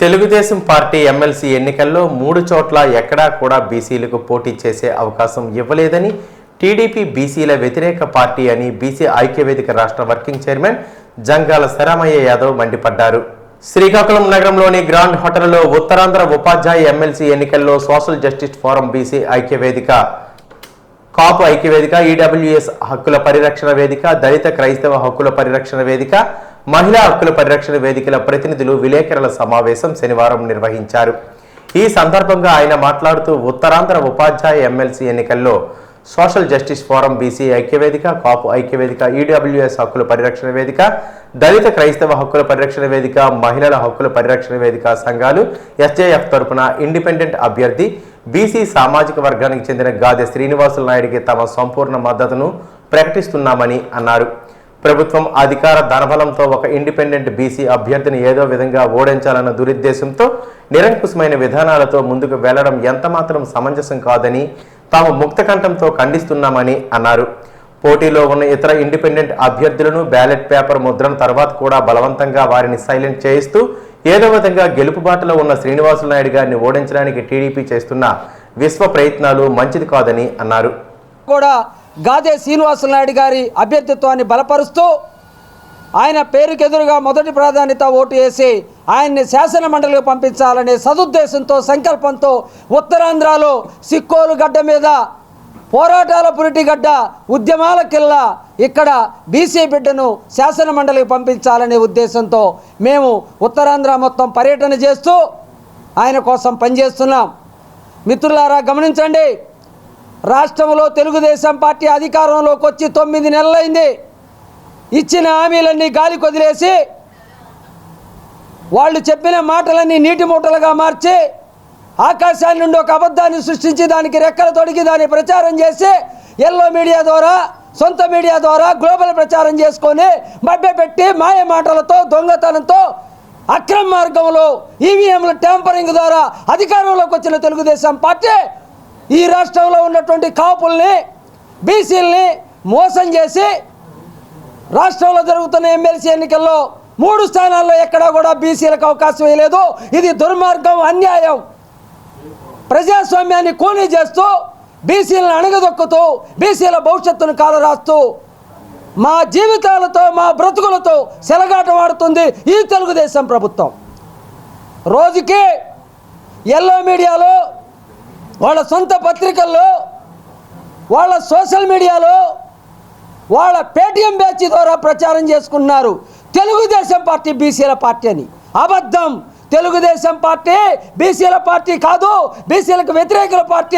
Telugu Desam party MLC ఎన్నికల్లో మూడు చోట్ల ఎక్కడా కూడా బీసీలకు పోటీ చేసే అవకాశం ఇవ్వలేదని టీడీపీ బీసీల వ్యతిరేక పార్టీ అని బీసీ ఐక్యవేదిక రాష్ట్ర వర్కింగ్ చైర్మన్ జంగాల శరామయ్య యాదవ్ మండిపడ్డారు. శ్రీకాకుళం నగరంలోని గ్రాండ్ హోటల్లో ఉత్తరాంధ్ర ఉపాధ్యాయ ఎమ్మెల్సీ ఎన్నికల్లో సోషల్ జస్టిస్ ఫోరం బీసీ ఐక్యవేదిక. కాపు ఐక్యవేదిక ఈడబ్ల్యూఎస్ హక్కుల పరిరక్షణ వేదిక దళిత క్రైస్తవ హక్కుల పరిరక్షణ వేదిక మహిళా హక్కుల పరిరక్షణ వేదికల ప్రతినిధులు విలేకరుల సమావేశం శనివారం నిర్వహించారు. ఈ సందర్భంగా ఆయన మాట్లాడుతూ ఉత్తరాంధ్ర ఉపాధ్యాయ ఎమ్మెల్సీ ఎన్నికల్లో సోషల్ జస్టిస్ ఫోరం బీసీ ఐక్యవేదిక కాపు ఐక్యవేదిక ఈడబ్ల్యూఎస్ హక్కుల పరిరక్షణ వేదిక దళిత క్రైస్తవ హక్కుల పరిరక్షణ వేదిక మహిళల హక్కుల పరిరక్షణ వేదిక సంఘాలు ఎస్జేఎఫ్ తరపున ఇండిపెండెంట్ అభ్యర్థి బీసీ సామాజిక వర్గానికి చెందిన గాదె శ్రీనివాసుల నాయుడికి తమ సంపూర్ణ మద్దతును ప్రకటిస్తున్నామని అన్నారు. ప్రభుత్వం అధికార ధనబలంతో ఒక ఇండిపెండెంట్ బీసీ అభ్యర్థిని ఏదో విధంగా ఓడించాలన్న దురుద్దేశంతో నిరంకుశమైన విధానాలతో ముందుకు వెళ్ళడం ఎంతమాత్రం సమంజసం కాదని తాము ముక్తకంఠంతో ఖండిస్తున్నామని అన్నారు. పోటీలో ఉన్న ఇతర ఇండిపెండెంట్ అభ్యర్థులను బ్యాలెట్ పేపర్ ముద్రణ తర్వాత కూడా బలవంతంగా వారిని సైలెంట్ చేయిస్తూ ఏదో విధంగా గెలుపు బాటలో ఉన్న శ్రీనివాసులు నాయుడు గారిని ఓడించడానికి టీడీపీ చేస్తున్న విశ్వ ప్రయత్నాలు మంచిది కాదని అన్నారు. కూడా గాదే శ్రీనివాసులు నాయుడు గారి అభ్యర్థిత్వాన్ని బలపరుస్తూ ఆయన పేరుకెదురుగా మొదటి ప్రాధాన్యత ఓటు వేసి ఆయన్ని శాసన మండలికి పంపించాలనే సదుద్దేశంతో సంకల్పంతో ఉత్తరాంధ్రలో సిక్కోలు గడ్డ మీద పోరాటాల పురిటిగడ్డ ఉద్యమాల కిల్ల ఇక్కడ బీసీ బిడ్డను శాసన మండలికి పంపించాలనే ఉద్దేశంతో మేము ఉత్తరాంధ్ర మొత్తం పర్యటన చేస్తూ ఆయన కోసం పనిచేస్తున్నాం. మిత్రులారా గమనించండి రాష్ట్రంలో తెలుగుదేశం పార్టీ అధికారంలోకి వచ్చి తొమ్మిది నెలలైంది. ఇచ్చిన హామీలన్నీ గాలి కొదిలేసి వాళ్ళు చెప్పిన మాటలన్నీ నీటి మూటలుగా మార్చి ఆకాశాన్ని నుండి ఒక అబద్ధాన్ని సృష్టించి దానికి రెక్కలు తొడిగి దాన్ని ప్రచారం చేసి ఎల్లో మీడియా ద్వారా సొంత మీడియా ద్వారా గ్లోబల్ ప్రచారం చేసుకొని మభ్యపెట్టి మాయ మాటలతో దొంగతనంతో అక్రమ మార్గంలో ఈవీఎంల ట్యాంపరింగ్ ద్వారా అధికారంలోకి వచ్చిన తెలుగుదేశం పార్టీ ఈ రాష్ట్రంలో ఉన్నటువంటి కాపుల్ని బీసీల్ని మోసం చేసి రాష్ట్రంలో జరుగుతున్న ఎమ్మెల్సీ ఎన్నికల్లో మూడు స్థానాల్లో ఎక్కడా కూడా బీసీలకు అవకాశం ఇవ్వలేదు ఇది దుర్మార్గం అన్యాయం. ప్రజాస్వామ్యాన్ని కూలీ చేస్తూ బీసీలను అణగదొక్కుతూ బీసీల భవిష్యత్తును కాలరాస్తూ మా జీవితాలతో మా బ్రతుకులతో సెలగాటమాడుతుంది ఈ తెలుగుదేశం ప్రభుత్వం. రోజుకి ఎల్లో మీడియాలో వాళ్ళ సొంత పత్రికల్లో వాళ్ళ సోషల్ మీడియాలో వాళ్ళ పేటీఎం బ్యాచ్ ద్వారా ప్రచారం చేసుకున్నారు. తెలుగుదేశం పార్టీ బీసీల పార్టీ అని. అబద్ధం. తెలుగుదేశం పార్టీ బీసీల పార్టీ కాదు. బీసీలకు వ్యతిరేకుల పార్టీ.